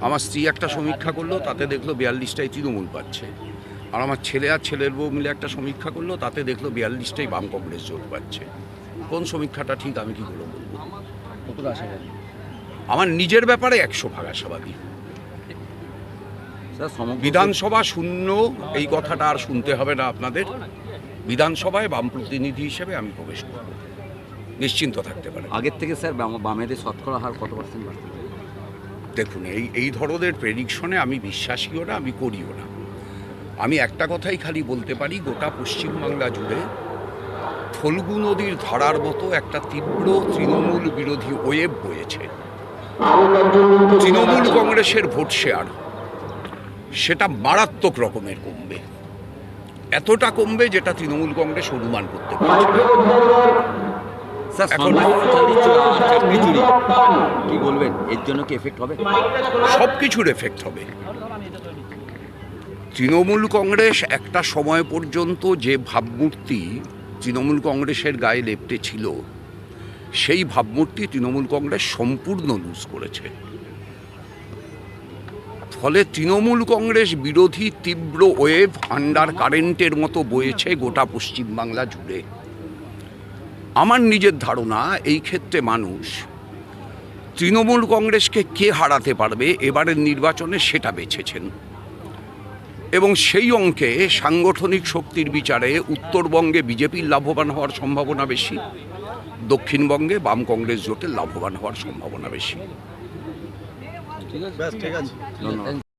আমার স্ত্রী একটা সমীক্ষা করল তাতে দেখল বিয়াল্লিশটাই তৃণমূল পাচ্ছে। আর আমার ছেলে আর ছেলের বউ মিলে একটা সমীক্ষা করল তাতে দেখল বিয়াল্লিশটাই বাম কংগ্রেস জোট পাচ্ছে। কোন সমীক্ষাটা ঠিক আমি কি করে বলব? আমার নিজের ব্যাপারে একশো ভাগ আশাবাদী। স্যার বিধানসভা শূন্য এই কথাটা আর শুনতে হবে না আপনাদের। বিধানসভায় বাম প্রতিনিধি হিসেবে আমি প্রবেশ করব। নিশ্চিন্ত থাকতে পারেন। আগের থেকে স্যার বাম- বামেদের শতকরা হার কত পার্সেন্ট বাড়তে পারে? দেখুন এই এই ধরনের প্রেডিকশনে আমি বিশ্বাসীও না আমি করিও না। আমি একটা কথাই খালি বলতে পারি গোটা পশ্চিমবাংলা জুড়ে ফল্গু নদীর ধারার মতো একটা তীব্র তৃণমূল বিরোধী ওয়েব বয়েছে। তৃণমূল কংগ্রেসের ভোট শেয়ার সেটা মারাত্মক রকমের কমবে। এতটা কমবে যেটা তৃণমূল কংগ্রেস অনুমান করতে পারছে এখন- বলবেন, এর জন্য কি এফেক্ট হবে? সব কিছুর এফেক্ট হবে। তৃণমূল কংগ্রেস একটা সময় পর্যন্ত যে ভাবমূর্তি তৃণমূল কংগ্রেসের গায়ে লেপটে ছিল, সেই ভাবমূর্তি তৃণমূল কংগ্রেস সম্পূর্ণ লুজ করেছে। ফলে তৃণমূল কংগ্রেস বিরোধী তীব্র ওয়েভ আন্ডার কারেন্টের মতো বয়েছে গোটা পশ্চিমবাংলা জুড়ে। আমার নিজের ধারণা, এই ক্ষেত্রে মানুষ তৃণমূল কংগ্রেসকে কে হারাতে পারবে? এবারের নির্বাচনে সেটা বেছেছেন। এবং সেই অঙ্কে সাংগঠনিক শক্তির বিচারে উত্তরবঙ্গে বিজেপির লাভবান হওয়ার সম্ভাবনা বেশি দক্ষিণবঙ্গে বাম কংগ্রেস জোটের লাভবান হওয়ার সম্ভাবনা বেশি। ধন্যবাদ।